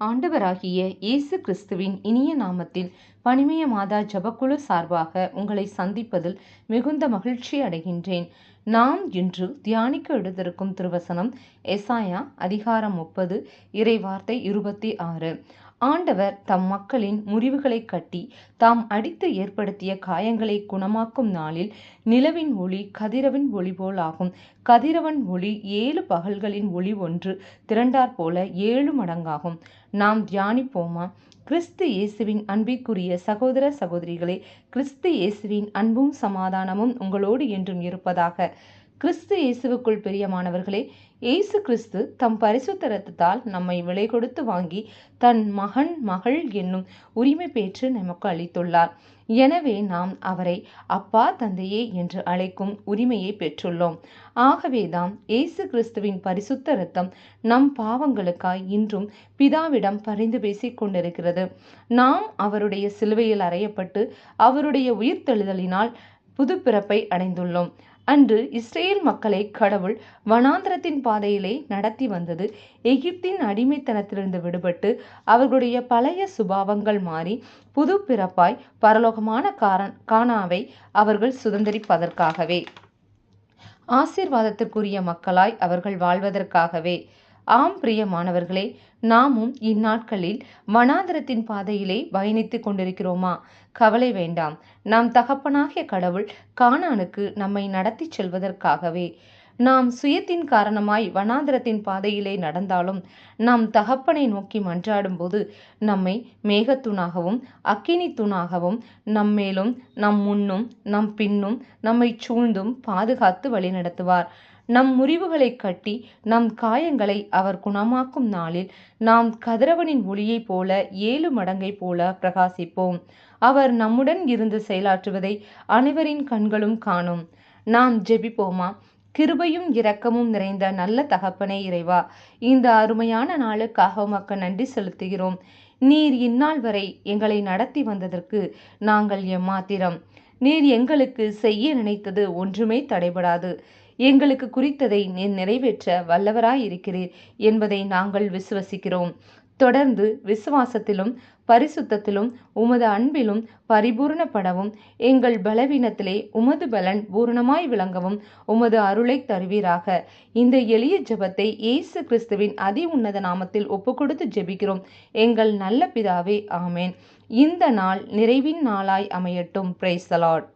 ஆண்டவராகிய இயேசு கிறிஸ்துவின் இனிய நாமத்தில் பனிமய மாதா ஜபக்குழு சார்பாக உங்களை சந்திப்பதில் மிகுந்த மகிழ்ச்சி அடைகின்றேன். நாம் இன்று தியானிக்க எடுத்திருக்கும் திருவசனம் எசாயா அதிகாரம் முப்பது இறைவார்த்தை இருபத்தி ஆறு. ஆண்டவர் தம் மக்களின் முறிவுகளை கட்டி தாம் அடித்து ஏற்படுத்திய காயங்களை குணமாக்கும் நாளில் நிலவின் ஒளி கதிரவன் ஒளி போலாகும் ஆகும். கதிரவன் ஒளி ஏழு பகல்களின் ஒளி ஒன்று திரண்டாற் போல ஏழு மடங்காகும். நாம் தியானிப்போமா? கிறிஸ்து இயேசுவின் அன்பிற்குரிய சகோதர சகோதரிகளே கிறிஸ்து இயேசுவின் அன்பும் சமாதானமும் உங்களோடு என்றும் இருப்பதாக கிறிஸ்து இயேசுவுக்குள் பிரியமானவர்களே இயேசு கிறிஸ்து தம் பரிசுத்த ரத்தத்தால் நம்மை விலை கொடுத்து வாங்கி தன் மகன் மகள் என்னும் உரிமை பெற்று நமக்கு அளித்துள்ளார். எனவே நாம் அவரை அப்பா தந்தையே என்று அழைக்கும் உரிமையை பெற்றுள்ளோம். ஆகவேதான் இயேசு கிறிஸ்துவின் பரிசுத்த ரத்தம் நம் பாவங்களுக்காய் இன்றும் பிதாவிடம் பரிந்து பேசிக் கொண்டிருக்கிறது. நாம் அவருடைய சிலுவையில் அறையப்பட்டு அவருடைய உயிர்த்தெழுதலினால் புது பிறப்பை அடைந்துள்ளோம். அன்று இஸ்ரேல் மக்களை கடவுள் வனாந்திரத்தின் பாதையிலே நடத்தி வந்தது. எகிப்தின் அடிமைத்தனத்திலிருந்து விடுபட்டு அவர்களுடைய பழைய சுபாவங்கள் மாறி புது பிறப்பாய் பரலோகமான காரன் கானாவை அவர்கள் சுதந்திரிப்பதற்காகவே. ஆசீர்வாதத்திற்குரிய மக்களாய் அவர்கள் வாழ்வதற்காகவே. ஆம் பிரியமானவர்களே நாமும் இந்நாட்களில் வனாந்திரத்தின் பாதையிலே பயணித்து கொண்டிருக்கிறோமா? கவலை வேண்டாம். நாம் தகப்பனாகிய கடவுள் கானானுக்கு நம்மை நடத்தி செல்வதற்காகவே. நாம் சுயத்தின் காரணமாய் வனாந்திரத்தின் பாதையிலே நடந்தாலும் நாம் தகப்பனை நோக்கி மன்றாடும் போது நம்மை மேகத்தூணாகவும் அக்கினி தூணாகவும் நம்மேலும் நம் முன்னும் நம் பின்னும் நம்மை சூழ்ந்தும் பாதுகாத்து வழிநடத்துவார். நம் முறிவுகளை கட்டி நம் காயங்களை அவர் குணமாக்கும் நாளில் நாம் கதிரவனின் ஒளியைப் போல ஏழு மடங்கை போல பிரகாசிப்போம். அவர் நம்முடன் இருந்து செயலாற்றுவதை அனைவரின் கண்களும் காணும். நாம் ஜெபிப்போமா? கிருபையும் இரக்கமும் நிறைந்த நல்ல தகப்பனே இறைவா இந்த அருமையான நாளுக்காக உமக்கு நன்றி செலுத்துகிறோம். நீர் இந்நாள் வரை எங்களை நடத்தி வந்ததற்கு நாங்கள் எம்மாத்திரம். நீர் எங்களுக்கு செய்ய நினைத்தது ஒன்றுமே தடைபடாது. எங்களுக்கு குறித்ததை நீர் நிறைவேற்ற வல்லவராயிருக்கிறீர் என்பதை நாங்கள் விசுவசிக்கிறோம். தொடர்ந்து விசுவாசத்திலும் பரிசுத்தத்திலும் உமது அன்பிலும் பரிபூர்ணப்படவும் எங்கள் பலவீனத்திலே உமது பலன் பூரணமாய் விளங்கவும் உமது அருளை தருவீராக. இந்த எளிய ஜெபத்தை இயேசு கிறிஸ்துவின் அதி உன்னத நாமத்தில் ஒப்புக்கொடுத்து ஜெபிக்கிறோம். எங்கள் நல்ல பிதாவே ஆமேன். இந்த நாள் நிறைவின் நாளாய் அமையட்டும். பிரைசலாட்